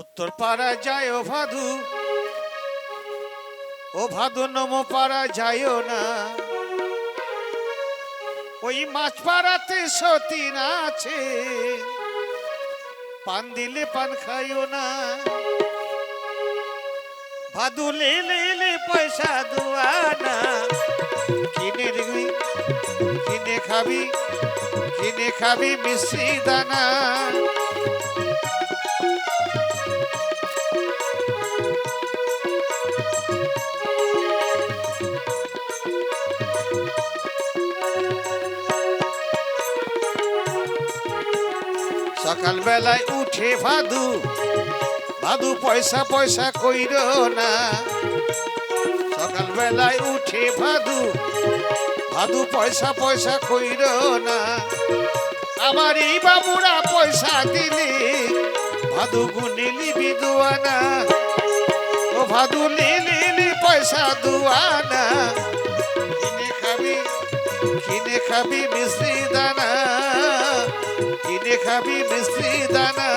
উত্তর পাড়া যায় ও ভাদু। ও ভাদু নম পাড়া যায়ও না। ওই মাছ পাড়াতে সতীন আছে। পান দিলে পান খাইও না। ভাদু লে লে পয়সা দুয়ানা কিনে দিবি, কিনে খাবি কিনে খাবি মিশ্রি দানা। সকাল বেলায় উঠে ভাদু ভাদু পয়সা পয়সা কইর না। সকাল বেলায় উঠে ভাদু ভাদু পয়সা পয়সা কইর না। আমার এই বাবুরা পয়সা দিলে ভাদু গুনিলি বিদুয়ানা। ও ভাদু লিলি পয়সা দুয়ানা। কিনে খাবি মিশ্রি দানা, কিনে খাবি মিশ্রি দানা।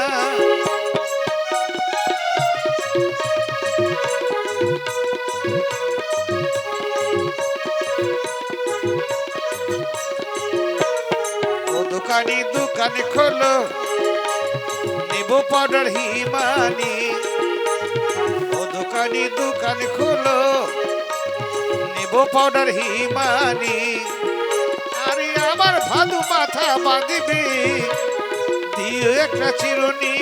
দোকানি, দোকান খোলো, নেব পাউডার হিমানি। ও দোকানি, দোকান খোলো নেব পাউডার হিমানি, আরে আমার ভাদু মাথা বাঁধবে দিও একটা চিরুনি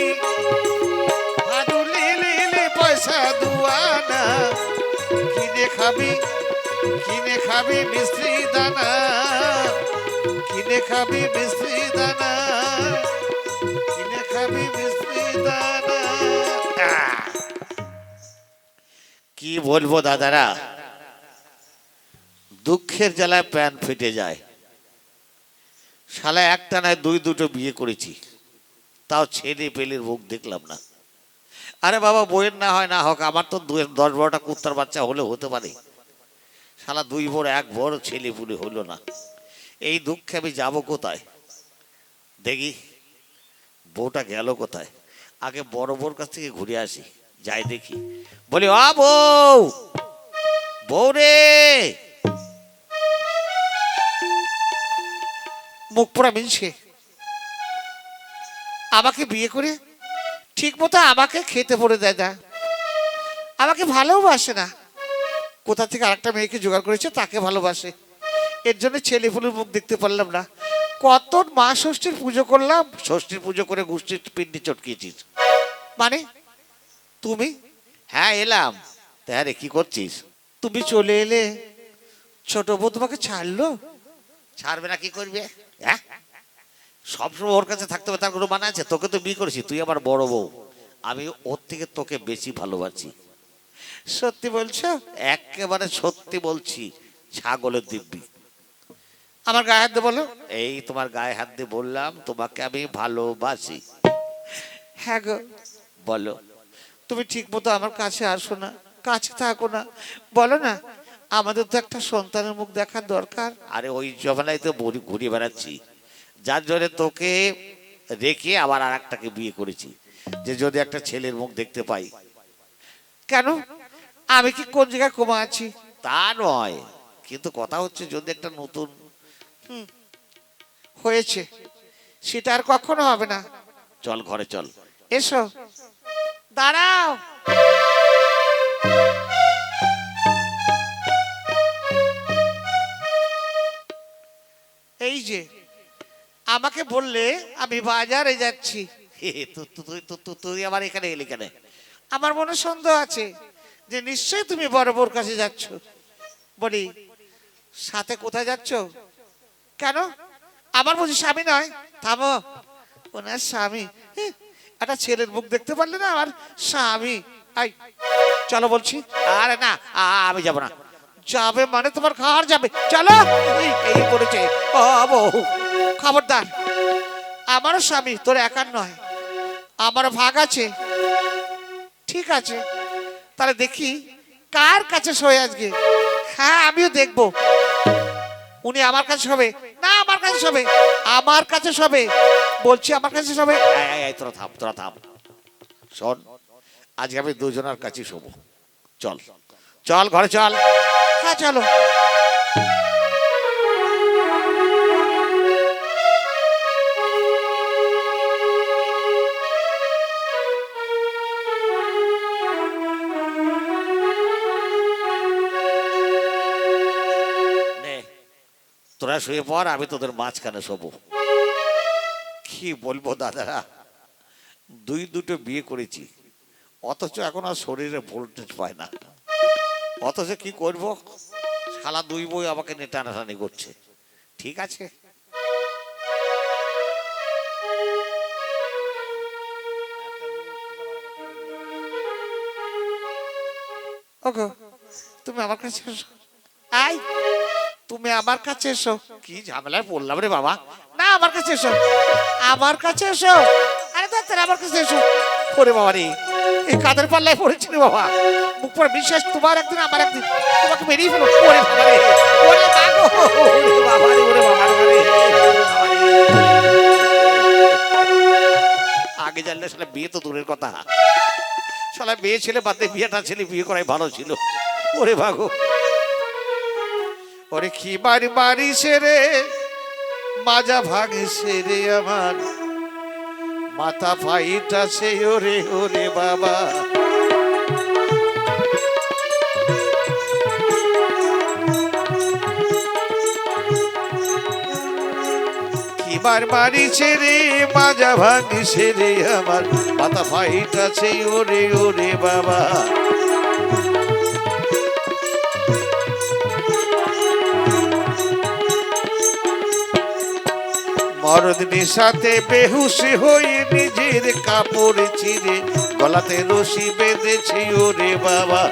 ভাদু লিলে পয়সা দুয়ানা। কিনে খাবি কিনে খাবি মিস্ত্রি দানা, কিনে খাবি মিস্ত্রি দানা, কিনে খাবি মিস্ত্রি দানা। কি বলব দাদারা? দুঃখের জ্বালায় প্যান ফেটে যায়। শালা একটা নয় দুই, দুটো বিয়ে করেছি। তাও ছেলে পেলের মুখ দেখলাম না। আরে বাবা, বইয়ের না হয় না হোক, আমার তো দুই, দশ বারোটা কুত্তার বাচ্চা হলে হতে পারে। শালা দুই ভোর, এক ভোর ছেলে পুলে হলো না। এই দুঃখে আমি যাব কোথায়? দেখি, বউটা গেল কোথায়? আগে বড় বউর কাছ থেকে ঘুরে আসি, যাই দেখি। বলি, আ বউ বউ রে! মুখ পোড়া মিনছে। আমাকে বিয়ে করে ঠিক মতো আমাকে খেতে পড়ে দেয় না। আমাকে ভালোবাসে না। কোথা থেকে আরেকটা মেয়েকে জোগাড় করেছে তাকে ভালোবাসে। এর জন্য ছেলে ফুলের মুখ দেখতে পারলাম না। কত মা ষষ্ঠীর পুজো করলাম, ষষ্ঠীর পুজো করে গোষ্ঠীর পিন্ডি চটকিয়েছিস। মানে? তুমি? হ্যাঁ এলাম। হ্যাঁ রে, কি করছিস? তুমি চলে এলে ছোট বউ তোমাকে ছাড়লো? ছাড়বে না, কি করবে? হ্যাঁ? সবসময় ওর কাছে থাকতে হবে, তার কোনো মানে আছে? তোকে তো বিয়ে করেছি, তুই আমার বড় বউ। আমি ওর থেকে তোকে বেশি ভালোবাসি। সত্যি বলছো? একেবারে সত্যি বলছি, ছাগলের দিব্যি। আমার গায়ে হাত দিয়ে বলো। এই তোমার গায়ে হাত দিয়ে বললাম, তোমাকে আমি ভালোবাসি। হ্যাঁ গো। বলো। তুমি ঠিক মতো আমার কাছে আসো না, কাছে থাকো না। বলো না আমাদের তো একটা সন্তানের মুখ দেখার দরকার। আরে ওই জমানায় তো বড়ি- ঘুরে বেড়াচ্ছি। যার জন্য তোকে রেখে আবার আর একটাকে বিয়ে করেছি যে যদি একটা ছেলের মুখ দেখতে পাই। কেন? আমি কি কোন জায়গায় কমা আছি? তা নয় কিন্তু কথা হচ্ছে যদি একটা নতুন হুম, হয়েছে সেটা আর কখনো হবে না। চল ঘরে চল। এসো দাঁড়াও। এই যে আমাকে বললে আমি বাজারে যাচ্ছি। তুই আবার এখানে এলি কেন? আমার মনে সন্দেহ আছে যে নিশ্চয়ই তুমি বড় বোর কাছে যাচ্ছ। বলি সাথে কোথায় যাচ্ছ? কেন? আমার বুঝি স্বামী নয়। থামো। ওনার স্বামী। একটা ছেলের মুখ দেখতে পারলে না আমার স্বামী? আই চলো বলছি। আরে না আমি যাব না। যাবে মানে তোমার খাওয়ার যাবে। চলো। এই বউ খবরদার আমারও স্বামী তোর একার নয় আমারও ভাগ আছে। ঠিক আছে তাহলে দেখি কার কাছে শোয় আজকে? হ্যাঁ আমিও দেখব। উনি আমার কাছে হবে না আমার কাছে শোবে। আমার কাছে শোবে? বলছি আমার কাছে এই, তোরা থাম তোরা থাম। শোন আজকে আমি দুজনের কাছে শোবো। চল চল ঘরে চল। হ্যাঁ চলো। তোরা শুয়ে পর আমি তোদের মাঝখানে শোবো। কি বলব দাদারা দুই দুটো বিয়ে করেছি, অথচ এখন আর শরীরে ভোল্টেজ পায় না। অথচ কি করব? শালা দুই বই আমাকে নিয়ে টানাটানি করছে। ঠিক আছে? তুমি আমার কাছে আই তুমি আমার কাছে এসো। কি ঝামেলায় বললাম রে বাবা? না, আমার কাছে এসো। আমার কাছে এসো। আরে ডাক্তার আমার কাছে এসো। ওরে বাবা রে, এই কাদের পাল্লায় পড়েছি রে বাবা? মুখ পর বিশ্বাস, তোমার একদিন, আমার একদিন। তোমাকে বেরিয়ে ফেলো ওরে বাবা রে, ওরে বাবা বাবা রে, ওরে বাবা রে। আগে জানলে সালে বিয়ে তো দূরের কথা। শালা বিয়ে ছেলে বাদে বিয়েটা ছেলে বিয়ে করাই ভালো ছিল। ওরে ভাগো ওরে কি বাড়ি বাড়ি সেরে? মাজা ভাঙে সেরে আমার। মাথা ফাইটা সে ওরে ওরে বাবা। কিবার বাড়ি ছেড়ে মাজা ভাঙে সেরে আমার। মাথা ফাইটা সে ওরে ওরে বাবা। মরদ সাথে বেহুশ হয়ে নিজের কাপড় ছিঁড়ে, গলাতে রশি বেঁধেছি, ওরে বাবা।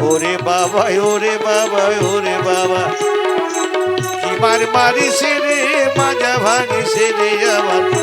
ওরে বাবা ওরে বাবা ওরে বাবা। কিবার মারি সেরে মাজা ভাঙি সেরে আমার।